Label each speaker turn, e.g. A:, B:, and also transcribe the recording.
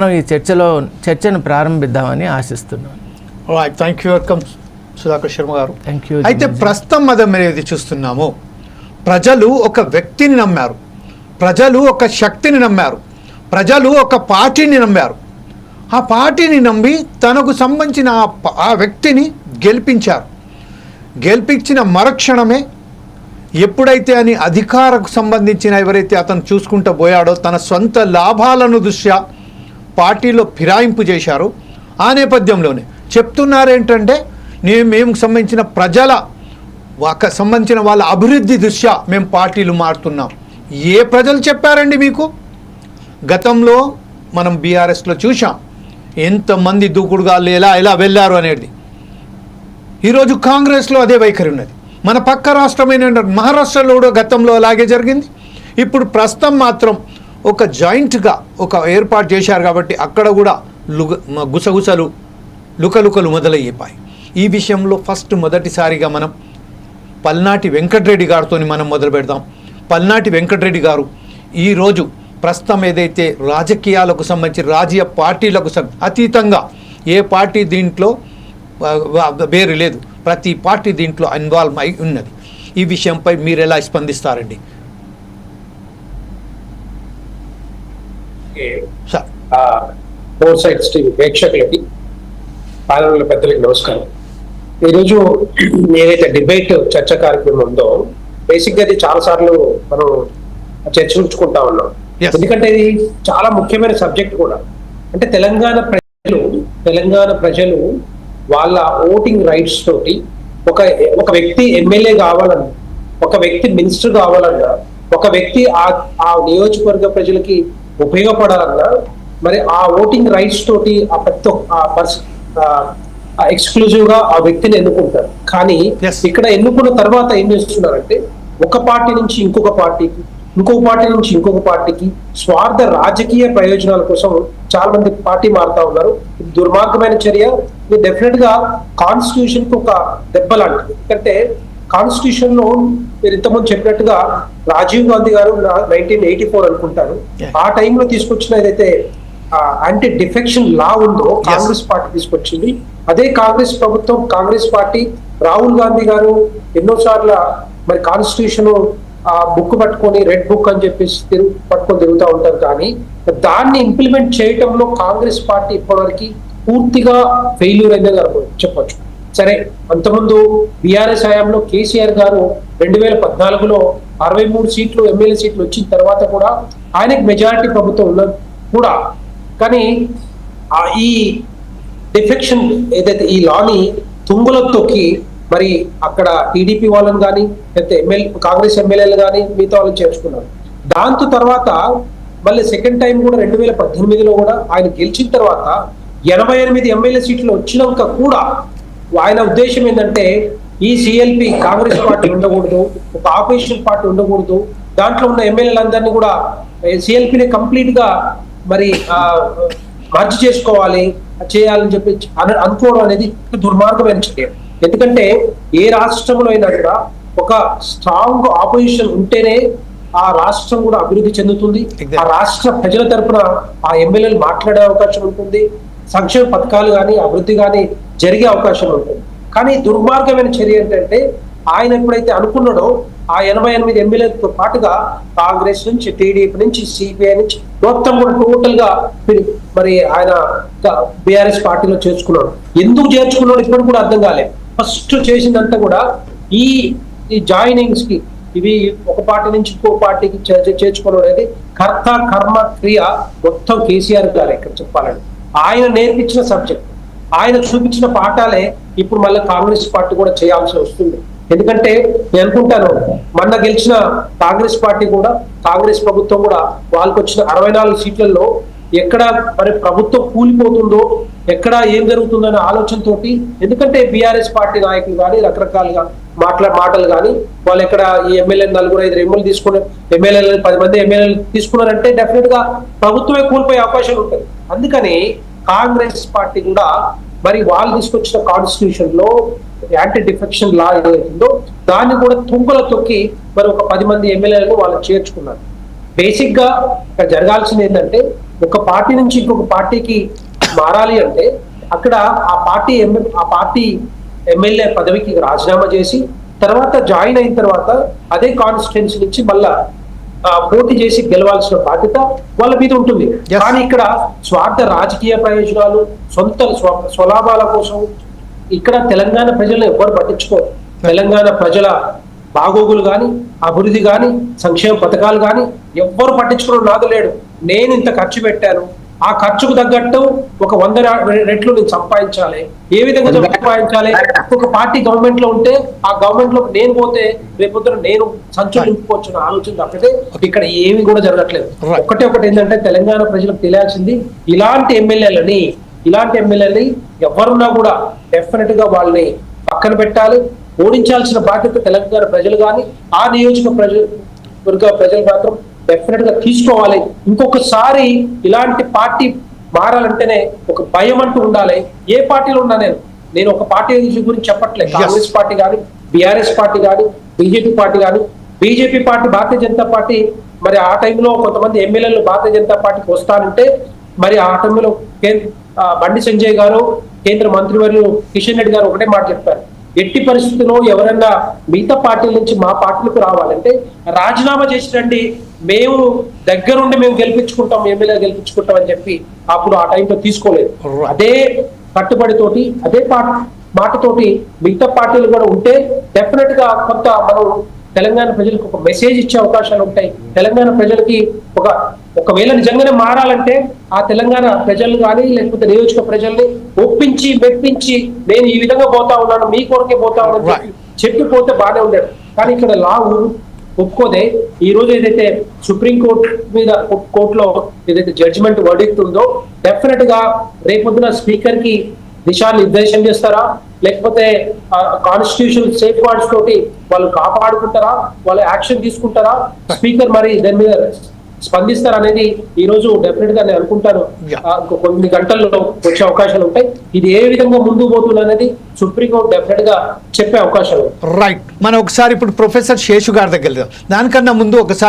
A: మనం ఈ చర్చలో చర్చను ప్రారంభిద్దామని ఆశిస్తున్నాను
B: thank you welcome Sudhakar Sharma గారు.
A: థ్యాంక్ యూ
B: అయితే ప్రస్తుతం మదం అనేది చూస్తున్నాము. ప్రజలు ఒక వ్యక్తిని నమ్మారు. ప్రజలు ఒక శక్తిని నమ్మారు. ప్రజలు ఒక పార్టీని నమ్మారు. ఆ పార్టీని నమ్మి తనకు సంబంధించిన ఆ వ్యక్తిని గెలిపించారు. గెలిపించిన మరుక్షణమే ఎప్పుడైతే అని అధికారకు సంబంధించిన ఎవరైతే అతను చూసుకుంటూ పోయాడో తన సొంత లాభాలను దృష్ట్యా పార్టీలో ఫిరాయింపు చేశారు. ఆ నేపథ్యంలోనే చెప్తున్నారేంటంటే నేను మేము సంబంధించిన ప్రజల ఒక సంబంధించిన వాళ్ళ అభివృద్ధి దృష్ట్యా మేము పార్టీలు మారుతున్నాం. ఏ ప్రజలు చెప్పారండి మీకు? గతంలో మనం బీఆర్ఎస్లో చూసాం ఎంతమంది దూకుడుగా ఎలా ఎలా వెళ్ళారు అనేది. ఈరోజు కాంగ్రెస్లో అదే వైఖరి ఉన్నది. మన పక్క రాష్ట్రమైన మహారాష్ట్రలో కూడా గతంలో అలాగే జరిగింది. ఇప్పుడు ప్రస్తుతం మాత్రం ఒక జాయింట్గా ఒక ఏర్పాటు చేశారు కాబట్టి అక్కడ కూడా లుగ గుసగుసలు లుకలుకలు మొదలయ్యేపాయి. ఈ విషయంలో ఫస్ట్ మొదటిసారిగా మనం పల్నాటి వెంకటరెడ్డి గారితో మనం మొదలు పెడదాం. పల్నాటి వెంకటరెడ్డి గారు ఈరోజు ప్రస్తుతం ఏదైతే రాజకీయాలకు సంబంధించి రాజకీయ పార్టీలకు అతీతంగా ఏ పార్టీ దీంట్లో వేరు లేదు. ప్రతి పార్టీ దీంట్లో ఇన్వాల్వ్ అయి ఉన్నది. ఈ విషయంపై మీరు ఎలా స్పందిస్తారండి? సార్
C: ఫోర్ సైడ్స్ టీవీ ప్రేక్షకులకి పాలనల పెద్దలకి నమస్కారం. ఈరోజు ఏదైతే డిబేట్ చర్చ కార్యక్రమం ఉందో బేసిక్గా చాలా సార్లు మనం చర్చించుకుంటా ఉన్నాం. ఎందుకంటే ఇది చాలా ముఖ్యమైన సబ్జెక్ట్ కూడా. అంటే తెలంగాణ ప్రజలు తెలంగాణ ప్రజలు వాళ్ళ ఓటింగ్ రైట్స్ తోటి ఒక ఒక వ్యక్తి ఎమ్మెల్యే కావాలన్నా ఒక వ్యక్తి మినిస్టర్ కావాలన్నా ఒక వ్యక్తి ఆ ఆ నియోజకవర్గ ప్రజలకి ఉపయోగపడాలన్నా మరి ఆ ఓటింగ్ రైట్స్ తోటి ఆ ప్రతి ఒక్క- ఆ పర్స్ ఎక్స్క్లూజివ్గా ఆ వ్యక్తిని ఎన్నుకుంటారు. కానీ. ఇక్కడ ఎన్నుకున్న తర్వాత ఏం చేస్తున్నారంటే ఒక పార్టీ నుంచి ఇంకొక పార్టీకి ఇంకొక పార్టీ నుంచి ఇంకొక పార్టీకి స్వార్థ రాజకీయ ప్రయోజనాల కోసం చాలా మంది పార్టీ మారుతా ఉన్నారు. ఇది దుర్మార్గమైన చర్య. ఇది డెఫినెట్గా కాన్స్టిట్యూషన్కి ఒక దెబ్బ లాంటిది ఎందుకంటే కాన్స్టిట్యూషన్లో మీరు ఇంతకుముందు చెప్పినట్టుగా రాజీవ్ గాంధీ గారు నైన్టీన్ ఎయిటీ ఫోర్ అనుకుంటారు. ఆ టైంలో తీసుకొచ్చిన ఏదైతే యాంటీ డిఫెక్షన్ లా ఉందో కాంగ్రెస్ పార్టీ తీసుకొచ్చింది. అదే కాంగ్రెస్ ప్రభుత్వం కాంగ్రెస్ పార్టీ రాహుల్ గాంధీ గారు ఎన్నోసార్లు మరి కాన్స్టిట్యూషన్ ఆ బుక్ పట్టుకొని రెడ్ బుక్ అని చెప్పేసి తిరుగు పట్టుకొని తిరుగుతూ ఉంటారు కానీ దాన్ని ఇంప్లిమెంట్ చేయటంలో కాంగ్రెస్ పార్టీ ఇప్పటివరకు పూర్తిగా ఫెయిల్యూర్ అయిందని చెప్పొచ్చు. సరే అంతకుముందు బీఆర్ఎస్ హయాంలో కేసీఆర్ గారు రెండు వేల పద్నాలుగులో అరవై మూడు సీట్లు ఎమ్మెల్యే సీట్లు వచ్చిన తర్వాత కూడా ఆయనకి మెజారిటీ ప్రభుత్వం ఉన్నది కూడా. కానీ ఆ ఈ డిఫెక్షన్ ఏదైతే ఈ లాని తుంగులో తొక్కి మరి అక్కడ టీడీపీ వాళ్ళని కానీ లేకపోతే ఎమ్మెల్యే కాంగ్రెస్ ఎమ్మెల్యేలు కానీ మిగతా వాళ్ళని చేర్చుకున్నారు. దాంతో తర్వాత మళ్ళీ సెకండ్ టైం కూడా రెండు వేల పద్దెనిమిదిలో కూడా ఆయన గెలిచిన తర్వాత ఎనభై ఎనిమిది ఎమ్మెల్యే సీట్లు వచ్చినాక కూడా ఆయన ఉద్దేశం ఏంటంటే ఈ సిఎల్పి కాంగ్రెస్ పార్టీ ఉండకూడదు ఒక ఆపోజిషన్ పార్టీ ఉండకూడదు దాంట్లో ఉన్న ఎమ్మెల్యేలందరినీ కూడా సిఎల్పిని కంప్లీట్గా మరి మర్జ్ చేసుకోవాలి చేయాలని చెప్పి అన- అనుకోవడం అనేది దుర్మార్గమైన చర్య. ఎందుకంటే ఏ రాష్ట్రంలో అయినా కూడా ఒక స్ట్రాంగ్ ఆపోజిషన్ ఉంటేనే ఆ రాష్ట్రం కూడా అభివృద్ధి చెందుతుంది. ఆ రాష్ట్ర ప్రజల తరపున ఆ ఎమ్మెల్యేలు మాట్లాడే అవకాశం ఉంటుంది. సంక్షేమ పథకాలు కానీ అభివృద్ధి కానీ జరిగే అవకాశం ఉంటుంది. కానీ దుర్మార్గమైన చర్య ఏంటంటే ఆయన ఎప్పుడైతే అనుకున్నాడో ఆ ఎనభై ఎనిమిది ఎమ్మెల్యేలతో పాటుగా కాంగ్రెస్ నుంచి టీడీపీ నుంచి సిపిఐ నుంచి మొత్తం కూడా టోటల్గా మరి- ఆయన బీఆర్ఎస్ పార్టీలో చేర్చుకున్నాడు. ఎందుకు చేర్చుకున్నాడు ఇప్పుడు కూడా అర్థం కాలేదు ఫస్ట్ చేసిందంతా కూడా ఈ ఈ జాయినింగ్స్కి ఇవి ఒక పార్టీ నుంచి ఇంకో పార్టీకి చేర్చుకోవడం అనేది కర్త కర్మ క్రియ మొత్తం కేసీఆర్ గారు ఇక్కడ చెప్పాలండి ఆయన నేర్పించిన సబ్జెక్ట్ ఆయన చూపించిన పాఠాలే ఇప్పుడు మళ్ళీ కాంగ్రెస్ పార్టీ కూడా చేయాల్సి వస్తుంది. ఎందుకంటే నేను అనుకుంటాను మొన్న గెలిచిన కాంగ్రెస్ పార్టీ కూడా కాంగ్రెస్ ప్రభుత్వం కూడా వాళ్ళకి వచ్చిన అరవై నాలుగు సీట్లలో ఎక్కడ మరి ప్రభుత్వం కూలిపోతుందో ఎక్కడ ఏం జరుగుతుందనే ఆలోచనతోటి ఎందుకంటే బీఆర్ఎస్ పార్టీ నాయకులు కానీ రకరకాలుగా మాట్లా మాటలు కానీ వాళ్ళు ఎక్కడ ఈ ఎమ్మెల్యే నలుగురు ఐదు ఎమ్మెల్యే తీసుకున్నారు ఎమ్మెల్యేలు పది మంది ఎమ్మెల్యేలు తీసుకున్నారంటే డెఫినెట్గా ప్రభుత్వమే కూలిపోయే అవకాశాలు ఉంటాయి. అందుకని కాంగ్రెస్ పార్టీ కూడా మరి వాళ్ళు తీసుకొచ్చిన కాన్స్టిట్యూషన్లో యాంటీ డిఫెక్షన్ లా ఏదైతుందో దాన్ని కూడా తుంగల తొక్కి మరి ఒక పది మంది ఎమ్మెల్యేలను వాళ్ళు చేర్చుకున్నారు. బేసిక్గా ఇక్కడ జరగాల్సింది ఏంటంటే ఒక పార్టీ నుంచి ఇంకొక పార్టీకి మారాలి అంటే అక్కడ ఆ పార్టీ ఎంఎల్ ఆ పార్టీ ఎమ్మెల్యే పదవికి రాజీనామా చేసి తర్వాత జాయిన్ అయిన తర్వాత అదే కాన్స్టిట్యున్సీ నుంచి మళ్ళా పోటీ చేసి గెలవాల్సిన బాధ్యత వాళ్ళ మీద ఉంటుంది. కానీ ఇక్కడ స్వార్థ రాజకీయ ప్రయోజనాలు సొంత స్వ- స్వలాభాల కోసం ఇక్కడ తెలంగాణ ప్రజలను ఎవ్వరు పట్టించుకోరు. తెలంగాణ ప్రజల బాగోగులు కానీ అభివృద్ధి కానీ సంక్షేమ పథకాలు కానీ ఎవ్వరు పట్టించుకోవడం నాదు లేడు నేను ఇంత ఖర్చు పెట్టాను ఆ ఖర్చుకు తగ్గట్టు ఒక వంద రెట్లు నేను సంపాదించాలి. ఏ విధంగా సంపాదించాలి? ఒక పార్టీ గవర్నమెంట్లో ఉంటే ఆ గవర్నమెంట్లో నేను పోతే రేపొద్దున నేను సంచులు నింపుకోవచ్చు ఆలోచన తప్పితే ఇక్కడ ఏమి కూడా జరగట్లేదు. ఒకటే ఒకటి ఏంటంటే తెలంగాణ ప్రజలకు తెలియాల్సింది ఇలాంటి ఎమ్మెల్యేలని ఇలాంటి ఎమ్మెల్యేలని ఎవరున్నా కూడా డెఫినెట్గా వాళ్ళని పక్కన పెట్టాలి. ఓడించాల్సిన బాధ్యత తెలంగాణ ప్రజలు కానీ ఆ నియోజక ప్రజలు వర్గ ప్రజలు మాత్రం డెఫినెట్గా తీసుకోవాలి. ఇంకొకసారి ఇలాంటి పార్టీ మారాలంటేనే ఒక భయం అంటూ ఉండాలి. ఏ పార్టీలో ఉన్నా నేను నేను ఒక పార్టీ గురించి చెప్పట్లేదు. కాంగ్రెస్ పార్టీ కానీ బీఆర్ఎస్ పార్టీ కానీ బీజేపీ పార్టీ కానీ BJP party Bharatiya Janata party మరి ఆ టైంలో కొంతమంది ఎమ్మెల్యేలు భారతీయ జనతా పార్టీకి వస్తానంటే మరి ఆ టైంలో బండి సంజయ్ గారు కేంద్ర మంత్రివర్యులు కిషన్ రెడ్డి గారు ఒకటే మాట చెప్పారు. ఎట్టి పరిస్థితుల్లో ఎవరైనా మిగతా పార్టీల నుంచి మా పార్టీలకు రావాలంటే రాజీనామా చేసి రండి. మేము దగ్గరుండి మేము గెలిపించుకుంటాం ఎమ్మెల్యే గెలిపించుకుంటాం అని చెప్పి అప్పుడు ఆ టైంలో తీసుకోలేదు. అదే కట్టుబడితోటి అదే పాట మాటతోటి మిగతా పార్టీలు కూడా ఉంటే డెఫినెట్గా కొంత మనం తెలంగాణ ప్రజలకు ఒక మెసేజ్ ఇచ్చే అవకాశాలు ఉంటాయి. తెలంగాణ ప్రజలకి ఒక ఒకవేళ నిజంగానే మారాలంటే ఆ తెలంగాణ ప్రజలు కానీ లేకపోతే నియోజక ప్రజల్ని ఒప్పించి మెప్పించి నేను ఈ విధంగా పోతా ఉన్నాను మీ కొరకే పోతా ఉన్నాను చెప్పిపోతే బాగానే ఉండేది. కానీ ఇక్కడ లా ఊ- ఒప్పుకోదే. ఈ రోజు ఏదైతే సుప్రీం కోర్టు మీద కోర్టులో ఏదైతే జడ్జిమెంట్ వర్డిక్ట్ ఉందో డెఫినెట్గా రేపొద్దున స్పీకర్కి దిశానిర్దేశం చేస్తారా? లేకపోతే కాన్స్టిట్యూషన్ సేఫ్ గార్డ్స్ తోటి వాళ్ళు కాపాడుకుంటారా? వాళ్ళు యాక్షన్ తీసుకుంటారా? స్పీకర్ మరి దాని మీద స్పందిస్తారు అనేది ఈ రోజు డెఫినెట్గా నేను అనుకుంటాను. కొన్ని గంటల్లో వచ్చే అవకాశాలు ఉంటాయి. ఇది ఏ విధంగా ముందుకు పోతుంది అనేది సుప్రీం కోర్టు డెఫినెట్గా చెప్పే అవకాశాలు.
B: రైట్ మనం ఒకసారి ఇప్పుడు ప్రొఫెసర్ శేషు గారి దగ్గర దానికన్నా ముందు ఒకసారి